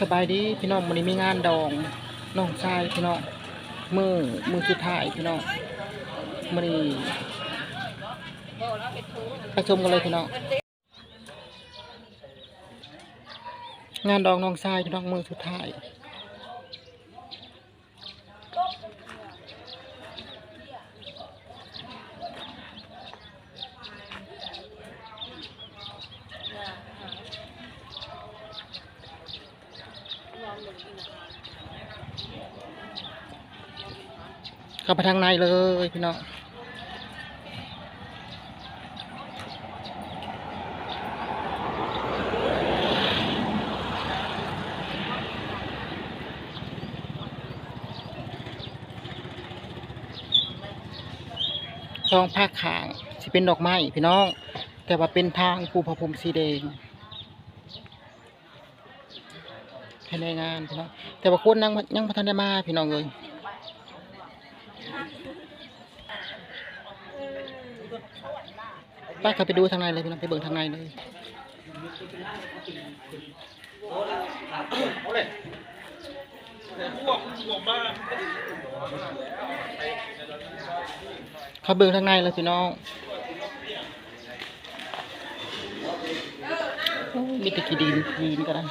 สบายดีพี่น้องวันนี้มีงานดองน้องชายพี่น้องมือมือสุดท้ายพี่น้องวันนี้ไปชมกันเลยพี่น้องงานดองน้องชายพี่น้องมือสุดท้าย เข้าไปทางในเลยพี่น้องซองผ้าขางสิเป็นดอกไม้พี่น้อง แต่ว่าเป็นทางภูพระพรหมสีแดงภายในงานพี่น้องแต่ว่าคนยังยังพัฒนได้มาพี่น้องเลย ไปเข้าไปดูทางในเลยพี่น้องไปเบิ่งทางในเลยเขาเบิ่งทางในเลยพี่น้องมีตะกี้ดินดินก็ได้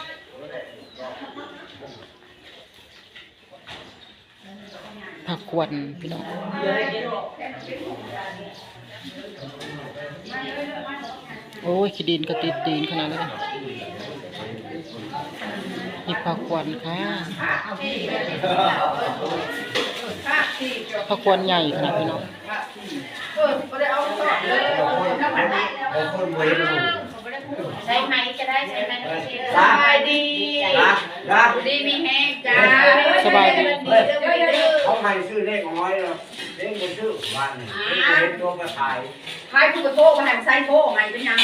ผักกวนพี่น้องโอ้ยขี้ดินก็ติดตีนขนาดนั้นเลยมีผักควันค่ะผักควันใหญ่ขนาดนี้เนาะ ใช้ไหมจะได้ใช้ไหมสบายดีนะนะดีมีแห้งจ้าสบายดีเขาให้ซื้อเลขน้อยเลยเลขมันซื้อวันนี้เลขเห็นตัวกระต่ายใครผู้กระโทกมาแหมไซโทกไงเป็นยัง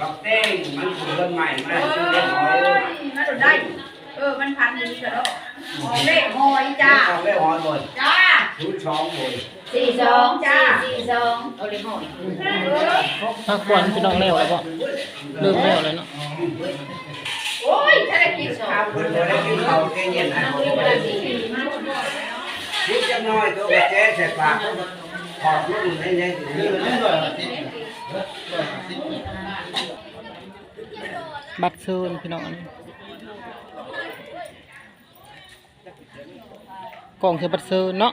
บักเต้งมันคือเรื่องใหม่มันให้ซื้อเลขน้อยเอ้ยน่าจะได้ เออมันพันดีกันแล้วเลขหอยจ้าเอาเลขน้อยหมดจ้า ชุดช้องหมดสี่สองจ้าสี่สองเอาเลขหอยผักควันพี่น้องแล้วแล้วบ่เริ่มแล้วเลยเนาะโอ้ยถ้าได้กินสองเพิ่นบ่ได้กินข้าวเย็นให้หมดนิดจะน้อยตัวกระเจ๊ใส่ปากขอบลูกให้ได้ถือเลยบัตรเชิญพี่น้องอันนี้กล่องเทบัตรเชิญเนาะ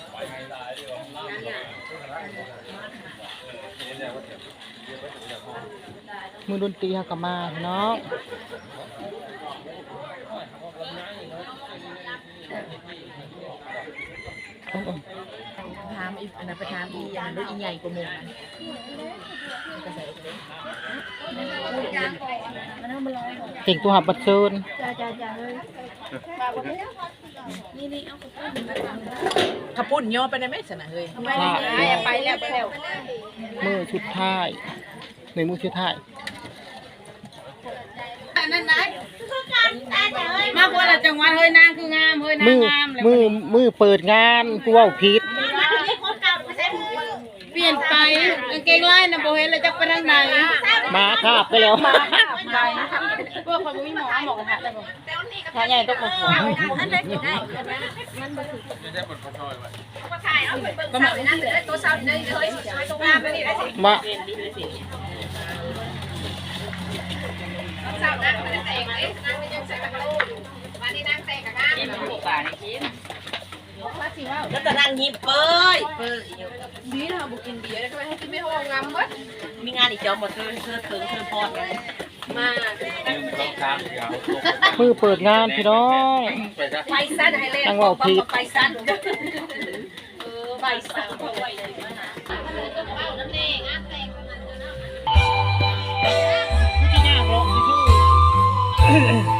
อดนตรีฮักกมาพี่น้องถามอีกอันนั้นไปถามอีอันนั้นด้วยอีใหญ่กว่าหมู่นั้นก็ใส่ไปเลยเก่งตัวหับบัตรเชิญจ้าจ้าจ้าเฮ้ย นี่นี่เอาขับปุ่นย่อไปได้ไหมสนะเฮ้ยพลาดไปแล้วไปแล้วมือชุดท้ายในมือชุดท้ายมากกว่าละจังหวัดเฮ้ยนางคืองามเฮ้ยนางมืองามเลยมือมือเปิดงานกูเว่าผิดเปลี่ยนไปกางเกงลายนะโบเห็นเลยจักไปทางไหนหมาคาบไปแล้วไปพวกเขาไม่หมอหมอกระทะได้บ่ ถ้าใหญ่ต้องมาหัวประมาณนั้นเลยตัวสาวนี่เลยตัวงามไปนี่ได้สิมาสาวนั่งไม่ได้แต่งเลยนั่งไม่ยังใส่กระโปรงวันนี้นั่งแต่งกับงามกินถูกป่านี่กินแล้วก็นั่งยิ้มเป้ยเป้ยดีนะบุกินเบียร์ทำไมให้กินไม่ห้องงามมั้มีงานอีกจอมหมดเธอเธอถึงเธอพอดกัน มามือเปิดงานพี่น้องไปสั้นให้เล่นังเอกผิดไปสั้นเออไปสั้นเาไวเลยนะผู้ที่น่ารองที่สุ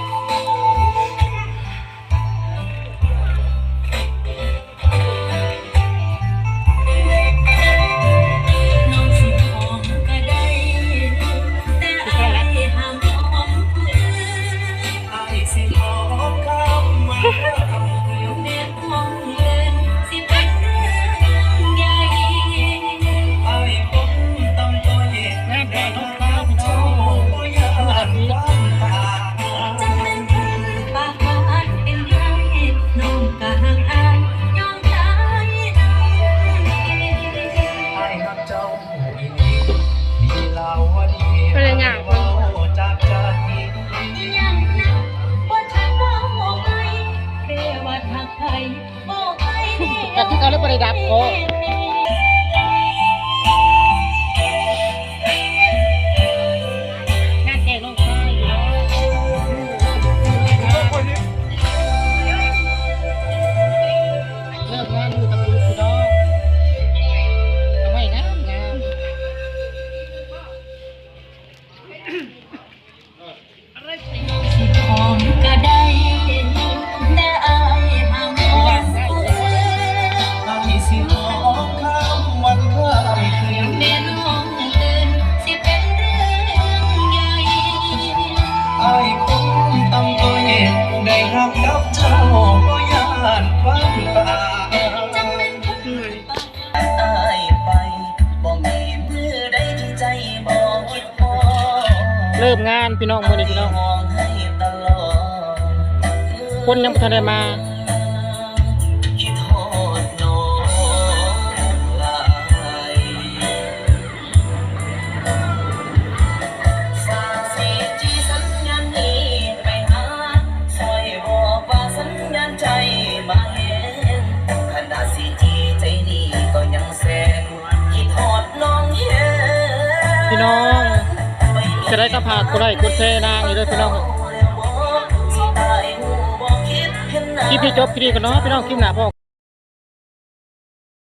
ดับโค เริ่มงานพี่น้องมือนี้พี่น้อง คนยังไม่ทันได้มาพี่น้อง จะได้กระพากก็ได้กดแชร์นางอีกด้วยพี่น้องคลิปนี้จบคลิดีกันเนาะพี่น้องคลิปหนาพ่อ